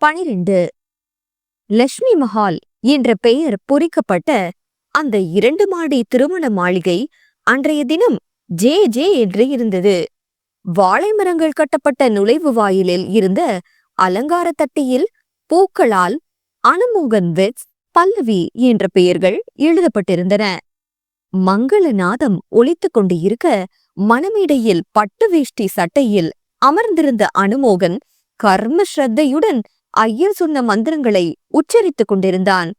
பனிரெண்டு. லக்ஷ்மி மஹால் என்ற பெயர் பொறிக்கப்பட்ட அந்த இரண்டு மாடி திருமண மாளிகை அன்றைய தினம் ஜே ஜே என்று இருந்தது. வாழை மரங்கள் கட்டப்பட்ட நுழைவு வாயிலில் இருந்த அலங்கார தட்டியில் பூக்களால் அனுமோகன் வெட்ஸ் பல்லவி என்ற பெயர்கள் எழுதப்பட்டிருந்தன. மங்களநாதம் ஒலித்துக் கொண்டு இருக்க மணமேடையில் பட்டு வேஷ்டி சட்டையில் அமர்ந்திருந்த அனுமோகன் கர்ம ஸ்ரத்தையுடன் ஐயர் சொன்ன மந்திரங்களை உச்சரித்துக் கொண்டிருந்தான்.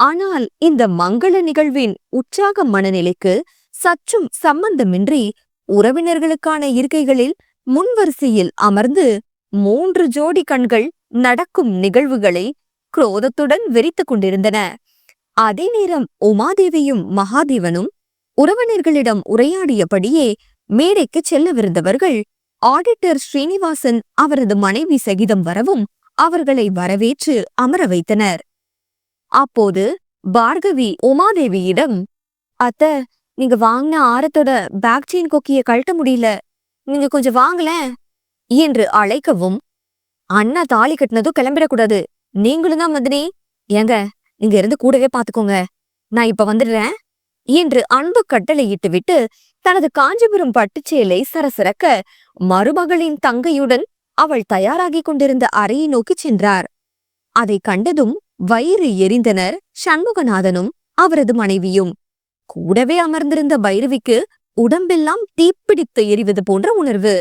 ஆனால் இந்த மங்கள நிகழ்வின் உற்சாக மனநிலைக்கு சற்றும் சம்பந்தமின்றி உறவினர்களுக்கான இருக்கைகளில் முன்வரிசையில் அமர்ந்து மூன்று ஜோடி கண்கள் நடக்கும் நிகழ்வுகளை குரோதத்துடன் வெறித்துக் கொண்டிருந்தன. அதே நேரம் உமாதேவியும் மகாதேவனும் உறவினர்களிடம் உரையாடியபடியே மேடைக்கு செல்லவிருந்தவர்கள் ஆடிட்டர் ஸ்ரீனிவாசன் அவரது மனைவி சகிதம் வரவும் அவர்களை வரவேற்று அமர வைத்தனர். அப்போது பார்கவி உமாதேவியிடம் அத்த நீங்க வாங்கின ஆரத்தோட பேக் செயின் கொக்கிய கழட்ட முடியல. நீங்க கொஞ்சம் வாங்கலேன் என்று அழைக்கவும் அண்ணா தாலி கட்டினதும் கிளம்பிடக்கூடாது. நீங்களும் தான் மதினி ஏங்க நீங்க இருந்து கூடவே பாத்துக்கோங்க. நான் இப்ப வந்துடுறேன் என்று அன்பு கட்டளையிட்டு விட்டு தனது காஞ்சிபுரம் பட்டுச்சேலை சரசரக்க மருமகளின் தங்கையுடன் அவள் தயாராகிக் கொண்டிருந்த அறையை நோக்கிச் சென்றார். அதை கண்டதும் வயிறு எரிந்தனர். சண்முகநாதனும் அவரது மனைவியும். கூடவே அமர்ந்திருந்த பைரவிக்கு உடம்பெல்லாம் தீப்பிடித்து எரிவது போன்ற உணர்வு.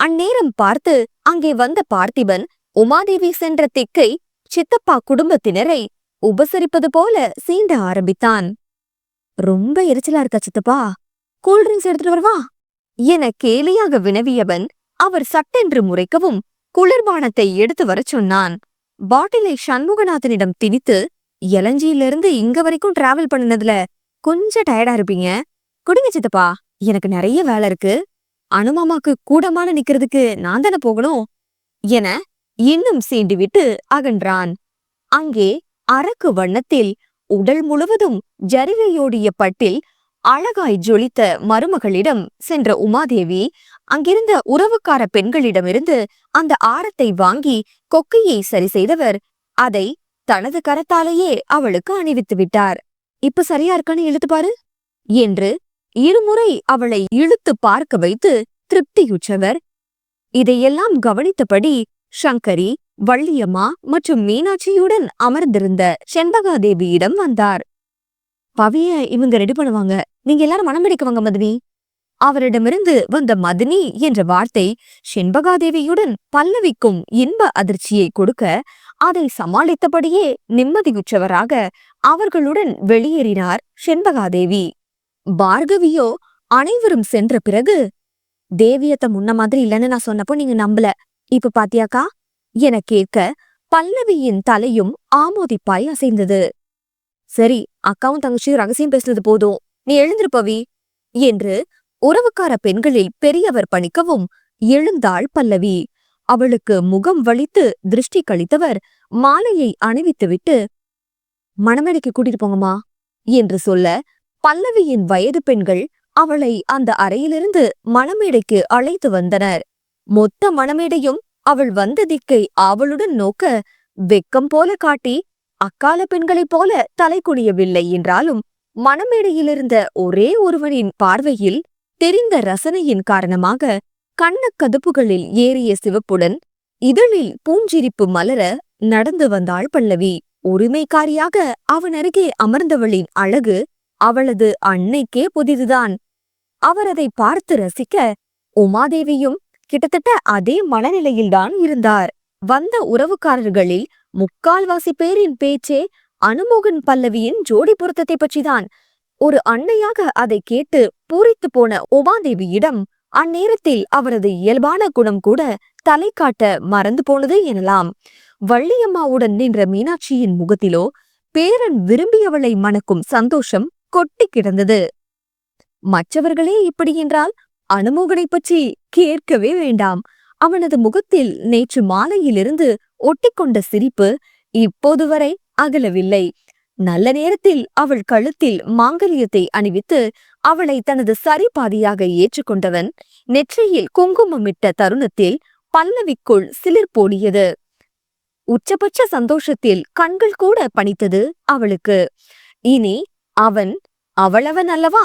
அந்நேரம் பார்த்து அங்கே வந்த பார்த்திபன் உமாதேவி சென்ற திக்கை சித்தப்பா குடும்பத்தினரை உபசரிப்பது போல சீண்ட ஆரம்பித்தான். ரொம்ப எரிச்சலா இருக்கா சித்தப்பா? கூல்ட்ரிங்க்ஸ் எடுத்துட்டு வருவா? என கேலியாக வினவியவன் அவர் சட்டென்று முறைக்கவும் குளிர்பானத்தை எடுத்து வரச் சொன்னான். பாட்டிலை சண்முகநாதனிடம் திணித்து எலஞ்சியிலிருந்து இங்க வரைக்கும் டிராவல் பண்ணினதுல கொஞ்சம் டயர்டா இருப்பீங்க. குடிங்க சித்தப்பா எனக்கு நிறைய வேலை இருக்கு. அனுமாமாக்கு கூடமான நிக்கிறதுக்கு நான் தானே போகணும் என இன்னும் சீண்டி விட்டு அகன்றான். அங்கே அரக்கு வண்ணத்தில் உடல் முழுவதும் ஜரிகையோடிய பட்டில் அழகாய் ஜொலித்த மருமகளிடம் சென்ற உமாதேவி அங்கிருந்த உறவுக்கார பெண்களிடமிருந்து அந்த ஆரத்தை வாங்கி கொக்கையை சரி செய்தவர். அதை தனது கரத்தாலேயே அவளுக்கு அணிவித்து விட்டார். இப்ப சரியா இருக்கான்னு இழுத்து பாரு என்று இருமுறை அவளை இழுத்து பார்க்க வைத்து திருப்தியுற்றவர். இதையெல்லாம் கவனித்தபடி சங்கரி வள்ளியம்மா மற்றும் மீனாட்சியுடன் அமர்ந்திருந்த செண்பகாதேவியிடம் வந்தார். பவிய இவங்க ரெடி பண்ணுவாங்க. நீங்க எல்லாரும் மனம் வாங்க அவரிடமிருந்து வந்த மதினி என்ற வார்த்தை செண்பகாதேவியுடன் பல்லவிக்கும் இன்ப அதிர்ச்சியை கொடுக்க அதை சமாளித்தபடியே நிம்மதியுற்றவராக அவர்களுடன் வெளியேறினார் செண்பகாதேவி. பார்கவியோ அனைவரும் சென்ற பிறகு தேவியத்தை முன்ன மாதிரி இல்லைன்னு நான் சொன்னப்போ நீங்க நம்பல. இப்ப பாத்தியாக்கா? என கேட்க பல்லவியின் தலையும் ஆமோதிப்பாய் அசைந்தது. சரி அக்காவும் தங்கச்சியும் ரகசியம் பேசுனது போதும். நீ எழுந்திருப்பவி என்று உறவுக்கார பெண்களில் பெரியவர் பணிக்கவும் எழுந்தாள் பல்லவி. அவளுக்கு முகம் வலித்து திருஷ்டி கழித்தவர் மாலையை அணிவித்துவிட்டு மணமேடைக்கு கூட்டிட்டு போங்கம்மா என்று சொல்ல பல்லவியின் வயது பெண்கள் அவளை அந்த அறையிலிருந்து மணமேடைக்கு அழைத்து வந்தனர். மொத்த மணமேடையும் அவள் வந்த திக்கை ஆவலுடன் நோக்க வெக்கம் போல காட்டி அக்கால பெண்களைப் போல தலை குனியவில்லை என்றாலும் மணமேடையிலிருந்த ஒரே ஒருவனின் பார்வையில் தெரிந்த ரசனையின் காரணமாக கண்ணக்கதுப்புகளில் ஏறிய சிவப்புடன் இதழில் பூஞ்சிரிப்பு மலர நடந்து வந்தாள் பல்லவி. உரிமைக்காரியாக அவன் அருகே அமர்ந்தவளின் அழகு அவளது அன்னைக்கே புதிதுதான். அவர் அதை பார்த்து ரசிக்க உமாதேவியும் கிட்டத்தட்ட அதே மனநிலையில்தான் இருந்தார். வந்த உறவுக்காரர்களில் முக்கால்வாசி பேரின் பேச்சே அனுமோகன் பல்லவியின் ஜோடி பொருத்தத்தை பற்றிதான். ஒரு அன்னையாக அதை கேட்டு பூரித்து போன உமாதேவியிடம் அந்நேரத்தில் அவரது இயல்பான குணம் கூட தலை காட்ட மறந்து போனது எனலாம். வள்ளியம்மாவுடன் நின்ற மீனாட்சியின் முகத்திலோ பேரன் விரும்பியவளை மணக்கும் சந்தோஷம் கொட்டி கிடந்தது. மற்றவர்களே இப்படி என்றால் அனுமோகனை பற்றி கேட்கவே வேண்டாம். அவனது முகத்தில் நேற்று மாலையிலிருந்து ஒட்டிக்கொண்ட சிரிப்பு இப்போது வரை அகலவில்லை. நல்ல நேரத்தில் அவள் கழுத்தில் மாங்கல்யத்தை அணிவித்து அவளை தனது சரிபாதியாக ஏற்றுக்கொண்டவன் நெற்றியில் குங்குமமிட்ட தருணத்தில் பல்லவிக்குள் சிலிர் போடியது உச்சபட்ச சந்தோஷத்தில் கண்கள் கூட பணித்தது அவளுக்கு. இனி அவன் அவளவன் அல்லவா?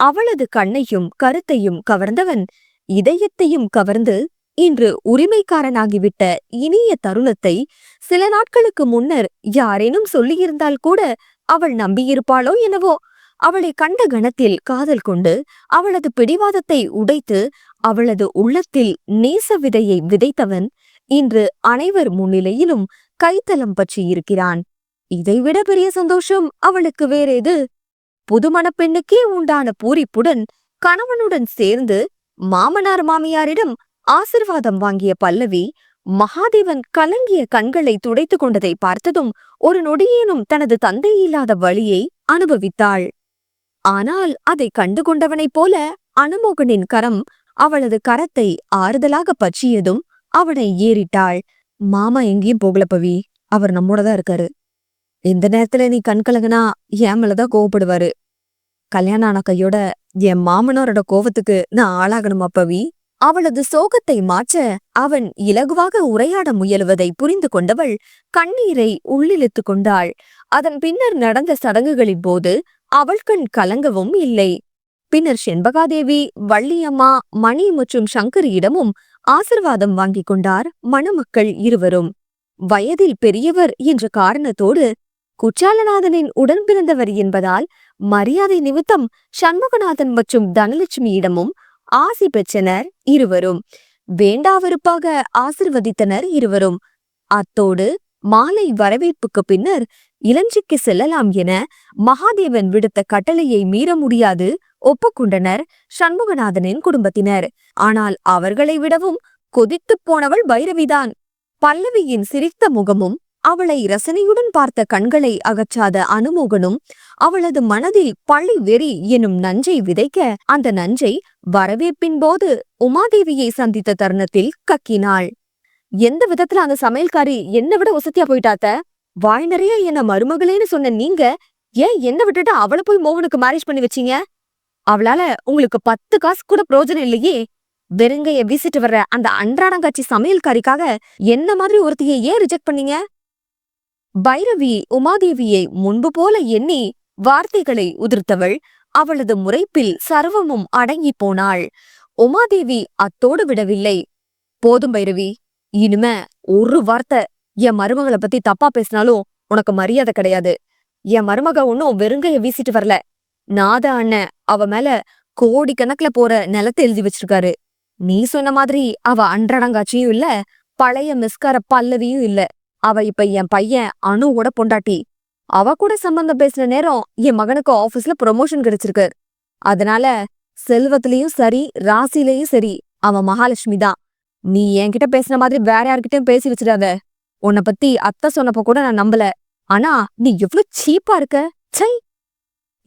அவளது கண்ணையும் கருத்தையும் கவர்ந்தவன் இதயத்தையும் கவர்ந்து இன்று உரிமைக்காரனாகிவிட்ட இனிய தருணத்தை சில நாட்களுக்கு முன்னர் யாரேனும் சொல்லியிருந்தால் கூட அவள் நம்பியிருப்பாளோ என்னவோ? அவளை கண்ட கணத்தில் காதல் கொண்டு அவளது பிடிவாதத்தை உடைத்து அவளது உள்ளத்தில் நேச விதையை விதைத்தவன் இன்று அனைவர் முன்னிலையிலும் கைத்தலம் பற்றி இருக்கிறான் இதைவிட பெரிய சந்தோஷம் அவளுக்கு வேறேது? புதுமண பெண்ணுக்கே உண்டான பூரிப்புடன் கணவனுடன் சேர்ந்து மாமனார் மாமியாரிடம் ஆசிர்வாதம் வாங்கிய பல்லவி மகாதேவன் கலங்கிய கண்களை துடைத்துக் கொண்டதை பார்த்ததும் ஒரு நொடியேனும் தனது தந்தை இல்லாத வழியை அனுபவித்தாள். ஆனால் அதை கண்டு கொண்டவனைப் போல அனுமோகனின் கரம் அவளது கரத்தை ஆறுதலாக பற்றியதும் அவனை ஏறிட்டாள். மாமா எங்கேயும் போகல பவி. அவர் நம்மோட தான் இருக்காரு. இந்த நேரத்துல நீ கண் கலங்கினா என் மேலதான் கோவப்படுவாரு. கல்யாணம் ஆன கையோட என் மாமனாரோட கோவத்துக்கு நான் ஆளாகணுமா பவி? அவளது சோகத்தை மாற்ற அவன் இலகுவாக உரையாட முயலுவதை புரிந்து கொண்டவள் கண்ணீரை உள்ளிழுத்து கொண்டாள். அதன் பின்னர் நடந்த சடங்குகளின் போது அவள் கண் கலங்கவும் இல்லை. பின்னர் செண்பகாதேவி வள்ளியம்மா மணி மற்றும் சங்கரியிடமும் ஆசிர்வாதம் வாங்கிக் கொண்டார் மணமக்கள் இருவரும். வயதில் பெரியவர் என்ற காரணத்தோடு குற்றாலநாதனின் உடன் பிறந்தவர் என்பதால் மரியாதை நிமித்தம் சண்முகநாதன் மற்றும் தனலட்சுமியிடமும் ஆசி பெற்றனர் இருவரும். வேண்டாவெறுப்பாக ஆசிர்வதித்தனர் இருவரும். அத்தோடு மாலை வரவேற்புக்கு பின்னர் இளஞ்சிக்கு செல்லலாம் என மகாதேவன் விடுத்த கட்டளையை மீற முடியாது ஒப்புக்கொண்டனர் சண்முகநாதனின் குடும்பத்தினர். ஆனால் அவர்களை விடவும் கொதித்துப் போனவள் பைரவிதான். பல்லவியின் சிரித்த முகமும் அவளை ரசனையுடன் பார்த்த கண்களை அகற்றாத அனுமோகனும் அவளது மனதில் பழி வெறி எனும் நஞ்சை விதைக்க அந்த நஞ்சை வரவேற்பின் போது உமாதேவியை சந்தித்த தருணத்தில் கக்கினாள். எந்த விதத்துல அந்த சமையல்காரி என்ன விட வசதியா போயிட்டாத்த வாய் நிறைய என்ன மருமகளேன்னு சொன்ன நீங்க ஏன் என்ன விட்டுட்டு அவளை போய் மோகனுக்கு மேரேஜ் பண்ணி வச்சீங்க? அவளால உங்களுக்கு பத்து காசு கூட பிரயோஜனம் இல்லையே. வெறுங்கைய வீசிட்டு வர்ற அந்த அன்றாடங்காட்சி சமையல்காரிக்காக என்ன மாதிரி ஒருத்தைய ஏன் ரிஜெக்ட் பண்ணீங்க? பைரவி உமாதேவியை முன்பு போல எண்ணி வார்த்தைகளை உதிர்த்தவள். அவளது முறைப்பில் சர்வமும் அடங்கி போனாள். உமாதேவி அத்தோடு விடவில்லை. போதும் பைரவி. இனிமே ஒரு வார்த்தை. என் மருமகளை பத்தி தப்பா பேசினாலும் உனக்கு மரியாதை கிடையாது. என் மருமக ஒன்னும் வெறுங்கைய வீசிட்டு வரல. நாத அண்ணன் அவ மேல கோடிக்கணக்குல போற நிலத்தை எழுதி வச்சிருக்காரு. நீ சொன்ன மாதிரி அவ அன்றடங்காட்சியும் இல்ல பழைய மிஸ்கார பல்லவியும் இல்ல. அவ இப்ப என் பையன் அணுவோட பொண்டாட்டி. அவ கூட சம்பந்தம் பேசின நேரம் என் மகனுக்கு ஆபீஸ்ல ப்ரொமோஷன் கிடைச்சிருக்கு. அதனால செல்வத்திலயும் சரி ராசிலையும் சரி அவன் மகாலட்சுமி தான். நீ என்கிட்ட பேசின மாதிரி வேற யார்கிட்டயும் பேசி வச்சிடாத. உன்னை பத்தி அத்தை சொன்னப்ப கூட நான் நம்பல. ஆனா நீ எவ்வளவு சீப்பா இருக்க சை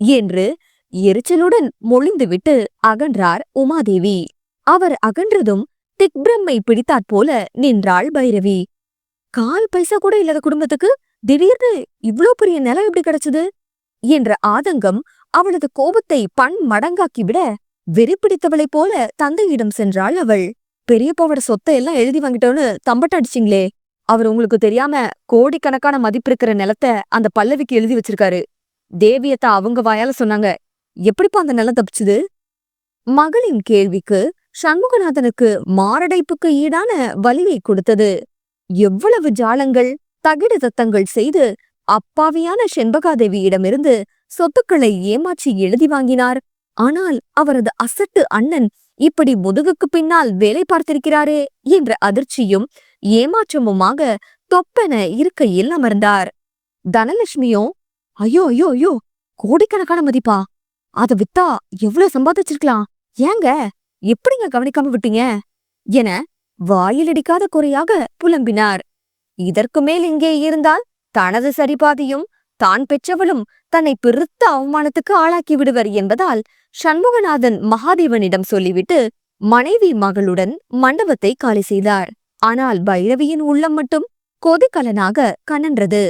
என்று எரிச்சலுடன் மொழிந்து விட்டு அகன்றார் உமாதேவி. அவர் அகன்றதும் திக்பிரம்மை பிடித்தாற் போல நின்றாள் பைரவி. கால் பைசா கூட இல்லாத குடும்பத்துக்கு திடீர்னு இவ்ளோ பெரிய நிலம் எப்படி கிடைச்சது? என்ற ஆதங்கம் அவளது கோபத்தை பண் மடங்காக்கிவிட வெறி பிடித்தவளைப் போல தந்தையிடம் சென்றாள் அவள். பெரியப்பாவோட சொத்தை எல்லாம் எழுதி வாங்கிட்டோன்னு தம்பட்ட அடிச்சிங்களே. அவர் உங்களுக்கு தெரியாம கோடிக்கணக்கான மதிப்பிருக்கிற நிலத்தை அந்த பல்லவிக்கு எழுதி வச்சிருக்காரு. தேவியத்தா அவங்க வாயால சொன்னாங்க. எப்படிப்பா அந்த நிலம் தப்பிச்சுது? மகளின் கேள்விக்கு சண்முகநாதனுக்கு மாரடைப்புக்கு ஈடான வலியை கொடுத்தது எவ்வளவு ஜாலங்கள் தகிடு தத்தங்கள் செய்து அப்பாவியான செண்பகாதேவியிடமிருந்து சொத்துக்களை ஏமாற்றி எழுதி வாங்கினார். ஆனால் அவரது அசட்டு அண்ணன் இப்படி முதுகுக்கு பின்னால் வேலை பார்த்திருக்கிறாரே என்ற அதிர்ச்சியும் ஏமாற்றமுமாக தொப்பென இருக்கையில் அமர்ந்தார். தனலட்சுமியும் ஐயோ ஐயோ ஐயோ கோடிக்கணக்கான மதிப்பா? அத வித்தா எவ்வளவு சம்பாதிச்சிருக்கலாம்? ஏங்க எப்படிங்க கவனிக்காம விட்டீங்க? என வாயிலடிக்காத குறையாக புலம்பினார். இதற்கு மேல் இங்கே இருந்தால் தனது சரிபாதியும் தான் பெற்றவளும் தன்னை பெருத்த அவமானத்துக்கு ஆளாக்கி விடுவர் என்பதால் சண்முகநாதன் மகாதேவனிடம் சொல்லிவிட்டு மனைவி மகளுடன் மண்டபத்தை காலி செய்தார். ஆனால் பைரவியின் உள்ளம் மட்டும் கொதிக்கலனாக கனன்றது.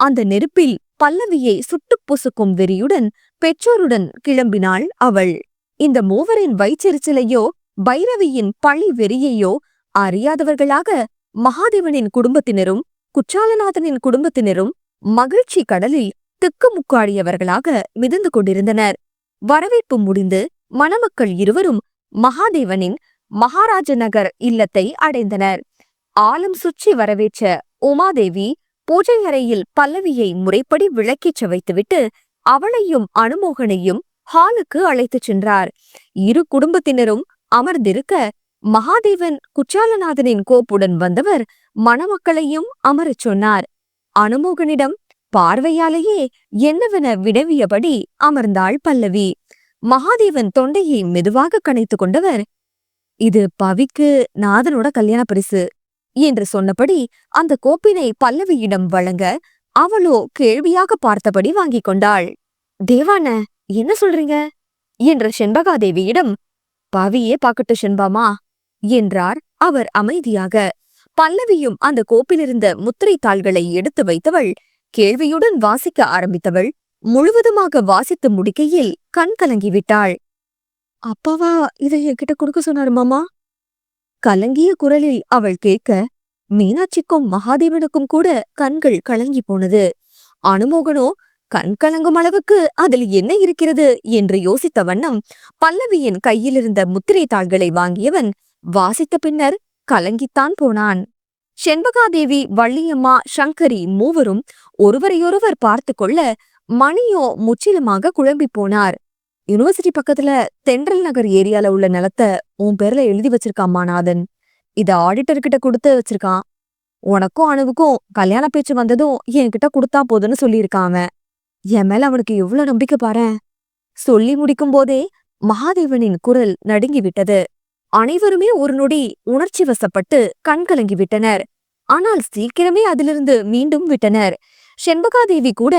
அந்த நெருப்பில் பல்லவியை சுட்டுப் பொசுக்கும் வெறியுடன் பெற்றோருடன் கிளம்பினாள் அவள். இந்த மூவரின் வயிற்றெரிச்சலையோ பைரவியின் பழி வெறியையோ அறியாதவர்களாக மகாதேவனின் குடும்பத்தினரும் குற்றாலநாதனின் குடும்பத்தினரும் மகிழ்ச்சி கடலில் திக்குமுக்காடியவர்களாக மிதந்து கொண்டிருந்தனர். வரவேற்பு முடிந்து மணமக்கள் இருவரும் மகாதேவனின் மகாராஜ நகர் இல்லத்தை அடைந்தனர். ஆலம் சுற்றி வரவேற்ற உமாதேவி பூஜை அறையில் பல்லவியை முறைப்படி விளக்கிச் வைத்துவிட்டு அவளையும் அனுமோகனையும் ஹாலுக்கு அழைத்துச் சென்றார். இரு குடும்பத்தினரும் அமர்ந்திருக்க மகாதேவன் குற்றாலநாதனின் கோப்புடன் வந்தவர் மணமக்களையும் அமரச் சொன்னார். அனுமோகனிடம் பார்வையாலேயே என்னவென விடவியபடி அமர்ந்தாள் பல்லவி. மகாதேவன் தொண்டையை மெதுவாக கனைத்துக் கொண்டவர் இது பவிக்கு நாதனோட கல்யாண பரிசு என்று சொன்னபடி அந்த கோப்பினை பல்லவியிடம் வழங்க அவளோ கேள்வியாக பார்த்தபடி வாங்கிக் கொண்டாள். தேவான என்ன சொல்றீங்க? என்ற செண்பகாதேவியிடம் பவியே பாக்கட்டு செண்பாமா என்றார் அவர் அமைதியாக. பல்லவியும் அந்த கோப்பிலிருந்த முத்திரை தாள்களை எடுத்து வைத்தவள் கேள்வியுடன் வாசிக்க ஆரம்பித்தவள் முழுவதுமாக வாசித்து முடிக்கையில் கண் கலங்கிவிட்டாள். அப்பாவா இதை என்கிட்ட கொடுக்க சொன்னாரு மாமா? கலங்கிய குரலில் அவள் கேட்க மீனாட்சிக்கும் மகாதேவனுக்கும் கூட கண்கள் கலங்கி போனது. அனுமோகனோ கண் கலங்கும் அளவுக்கு அதில் என்ன இருக்கிறது? என்று யோசித்த வண்ணம் பல்லவியின் கையிலிருந்த முத்திரை தாள்களை வாங்கியவன் வாசித்த பின்னர் கலங்கித்தான் போனான். செண்பகாதேவி வள்ளியம்மா சங்கரி மூவரும் ஒருவரையொருவர் பார்த்து கொள்ள மணியோ முற்றிலுமாக குழம்பிப் போனார். யூனிவர்சிட்டி பக்கத்துல தென்றல் நகர் ஏரியால உள்ள நிலத்தை உன் பேர்ல எழுதி வச்சிருக்காம்மா நாதன் இத ஆடிட்டர் கிட்ட கொடுத்து வச்சிருக்கான். உனக்கும் அணுவுக்கும் கல்யாண பேச்சு வந்ததும் என்கிட்ட கொடுத்தா போதுன்னு சொல்லியிருக்கான் அவன். என் மேல அவனுக்கு எவ்வளவு நம்பிக்கை பாரேன். சொல்லி முடிக்கும் போதே மகாதேவனின் குரல் நடுங்கி விட்டது அனைவருமே ஒரு நொடி உணர்ச்சி வசப்பட்டு கண்கலங்கிவிட்டனர் விட்டனர். ஆனால் சீக்கிரமே அதிலிருந்து மீண்டும் விட்டனர். செண்பகாதேவி கூட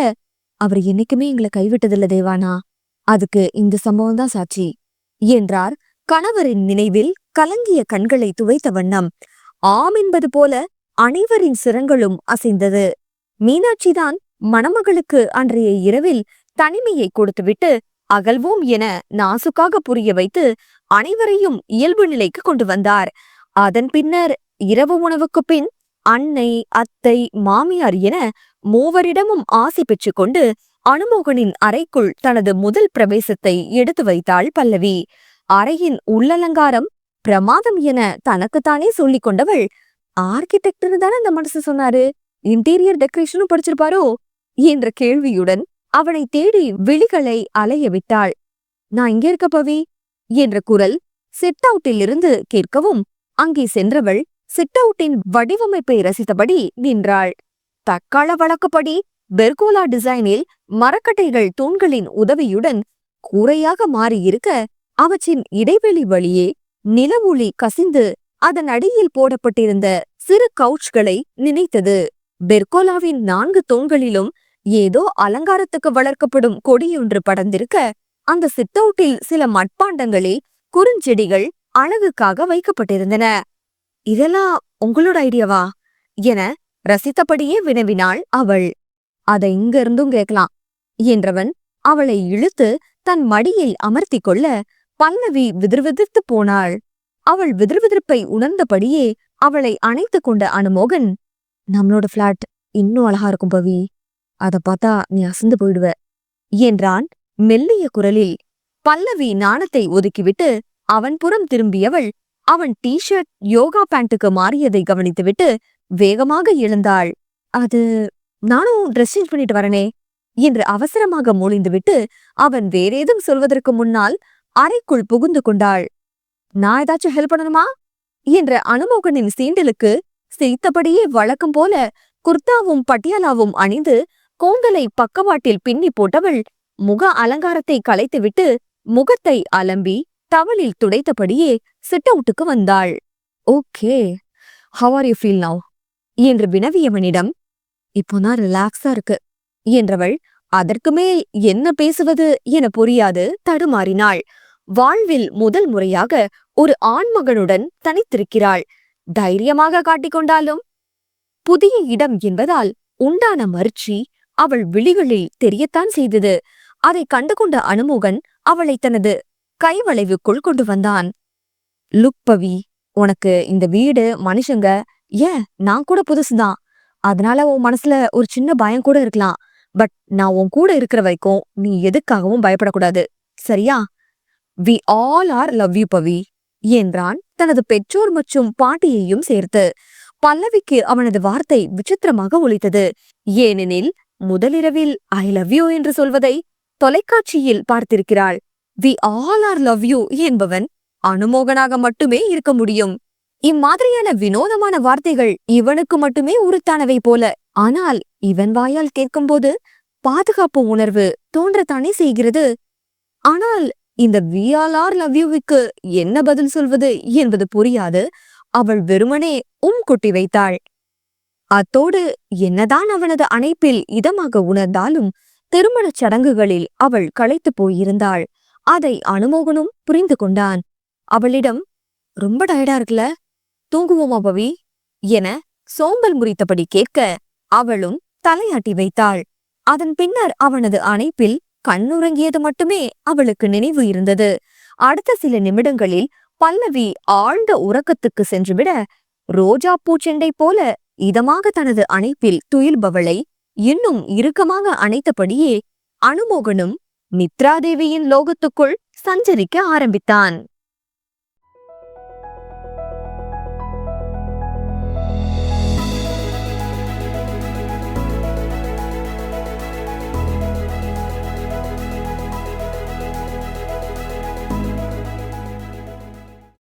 அவர் என்னைக்குமே எங்களை கைவிட்டதில்ல தேவானா? அதுக்கு இந்த சம்பவம் தான் சாட்சி என்றார் கணவரின் நினைவில் கலங்கிய கண்களை துவைத்த வண்ணம். ஆம் என்பது போல அனைவரின் சிரங்களும் அசைந்தது. மீனாட்சிதான் மணமகளுக்கு அன்றைய இரவில் தனிமையை கொடுத்துவிட்டு அகல்வோம் என நாசுக்காக புரிய வைத்து அனைவரையும் இயல்பு நிலைக்கு கொண்டு வந்தார். அதன் பின்னர் இரவு உணவுக்கு பின் அன்னை அத்தை மாமியார் என மூவரிடமும் ஆசை பெற்று கொண்டு அனுமோகனின் அறைக்குள் தனது முதல் பிரவேசத்தை எடுத்து வைத்தாள் பல்லவி. அறையின் உள்ளலங்காரம் பிரமாதம் என தனக்குத்தானே சொல்லிக் கொண்டவள் ஆர்கிடெக்ட்னு தானே அந்த மனசு சொன்னாரு? இன்டீரியர் டெக்கரேஷனும் படிச்சிருப்பாரோ? என்ற கேள்வியுடன் அவனை தேடி விழிகளை அலைய விட்டாள். நான் இங்க இருக்க பவி. என்ற குரல் சிட் அவுட்டிலிருந்து கேட்கவும் அங்கே சென்றவள் செட் அவுட்டின் வடிவமைப்பை ரசித்தபடி நின்றாள். தக்காள வழக்கப்படி பெர்கோலா டிசைனில் மரக்கட்டைகள் தூண்களின் உதவியுடன் கூரையாக மாறியிருக்க அவற்றின் இடைவெளி வழியே நிலவுளி கசிந்து அதன் அடியில் போடப்பட்டிருந்த சிறு கவுச்களை நினைத்தது. பெர்கோலாவின் நான்கு தூண்களிலும் ஏதோ அலங்காரத்துக்கு வளர்க்கப்படும் கொடியொன்று படர்ந்திருக்க அந்த சித்தவுட்டில் சில மட்பாண்டங்களில் குறுஞ்செடிகள் அழகுக்காக வைக்கப்பட்டிருந்தன. இதெல்லாம் உங்களோட ஐடியாவா? என ரசித்தபடியே வினவினாள் அவள். அதை இங்க இருந்தும் கேட்கலாம் என்றவன் அவளை இழுத்து தன் மடியில் அமர்த்திக் கொள்ள பல்லவி விதிர்விதிர்த்து போனாள். அவள் விதிர்விதிர்ப்பை உணர்ந்தபடியே அவளை அணைத்துக் கொண்ட அனுமோகன் நம்மளோட பிளாட் இன்னும் அழகா இருக்கும் பவி. அத பார்த்தா நீ அசந்து போயிடுவ என்றான் மெல்லிய குரலில் பல்லவி நாணத்தை ஒதுக்கிவிட்டு அவன் புறம் திரும்பியவள் அவன் டி ஷர்ட் யோகா பேண்ட்டுக்கு மாறியதை கவனித்துவிட்டு வேகமாக எழுந்தாள். அது நானும் ட்ரெஸ் சேஞ்ச் பண்ணிட்டு வரனே என்று அவசரமாக மொழிந்துவிட்டு அவன் வேறேதும் சொல்வதற்கு முன்னால் அறைக்குள் புகுந்து கொண்டாள். நான் ஏதாச்சும் ஹெல்ப் பண்ணணுமா? என்ற அனுமோகனின் சீண்டலுக்கு சிரித்தபடியே வழக்கம் போல குர்தாவும் பட்டியாலாவும் அணிந்து கோங்கலை பக்கவாட்டில் பின்னி போட்டவள் முக அலங்காரத்தை கலைத்துவிட்டு முகத்தை அலம்பி தவளில் துடைத்தபடியே சிட் அவுட்டுக்கு வந்தாள். Okay how are you feel now என்று வினவியவனிடம் இப்போதான் ரிலாக்ஸா இருக்கு. என்றவள் அதற்கு மேல் என்ன பேசுவது என புரியாது தடுமாறினாள். வாழ்வில் முதல் முறையாக ஒரு ஆண்மகனுடன் தனித்திருக்கிறாள். தைரியமாக காட்டிக்கொண்டாலும் புதிய இடம் என்பதால் உண்டான மறுச்சி அவள் விழிகளில் தெரியத்தான் செய்தது. அதை கண்டுகொண்ட அனுமோகன் அவளை தனது கைவளைவுக்குள் கொண்டு வந்தான். லுக் பவி உனக்கு இந்த வீடு மனுஷங்க ஏன்? நான் கூட புதுசுதான். அதனால உன் மனசுல ஒரு சின்ன பயம் கூட இருக்கலாம். பட் நான் உன் கூட இருக்கிற வரைக்கும் நீ எதுக்காகவும் பயப்படக்கூடாது. சரியா? We all are love you Pavi என்றான் தனது பெற்றோர் மற்றும் பாட்டியையும் சேர்த்து. பல்லவிக்கு அவனது வார்த்தை விசித்திரமாக ஒலித்தது. ஏனெனில் முதலிரவில் ஐ லவ் யூ என்று சொல்வதை தொலைக்காட்சியில் பார்த்திருக்கிறாள். We all are love you என்பவன் அனுமோகனாக மட்டுமே இருக்க முடியும். இம்மாதிரியான வினோதமான வார்த்தைகள் இவனுக்கு மட்டுமே உறுத்தானவை போல. ஆனால் இவன் வாயால் கேட்கும்போது பாதுகாப்பு உணர்வு தோன்றத்தானே செய்கிறது. ஆனால் இந்த வி ஆல் ஆர் லவ் யூவுக்கு என்ன பதில் சொல்வது என்பது புரியாது. அவள் வெறுமனே உம் கொட்டி வைத்தாள். அத்தோடு என்னதான் அவனது அணைப்பில் இதமாக உணர்ந்தாலும் திருமணச் சடங்குகளில் அவள் களைத்து போயிருந்தாள். அதை அனுமோகனும் புரிந்து கொண்டான். அவளிடம் ரொம்ப டயர்டா இருக்குல்ல? தூங்குவோமா பவி? என சோம்பல் முறித்தபடி கேட்க அவளும் தலையாட்டி வைத்தாள். அதன் பின்னர் அவனது அணைப்பில் கண்ணுறங்கியது மட்டுமே அவளுக்கு நினைவு இருந்தது. அடுத்த சில நிமிடங்களில் பல்லவி ஆழ்ந்த உறக்கத்துக்கு சென்றுவிட ரோஜா பூச்செண்டை போல இதமாக தனது அணைப்பில் துயில்பவளை இன்னும் இறுக்கமாக அணைத்தபடியே அனுமோகனும் மித்ராதேவியின் லோகத்துக்குள் சஞ்சரிக்க ஆரம்பித்தான்.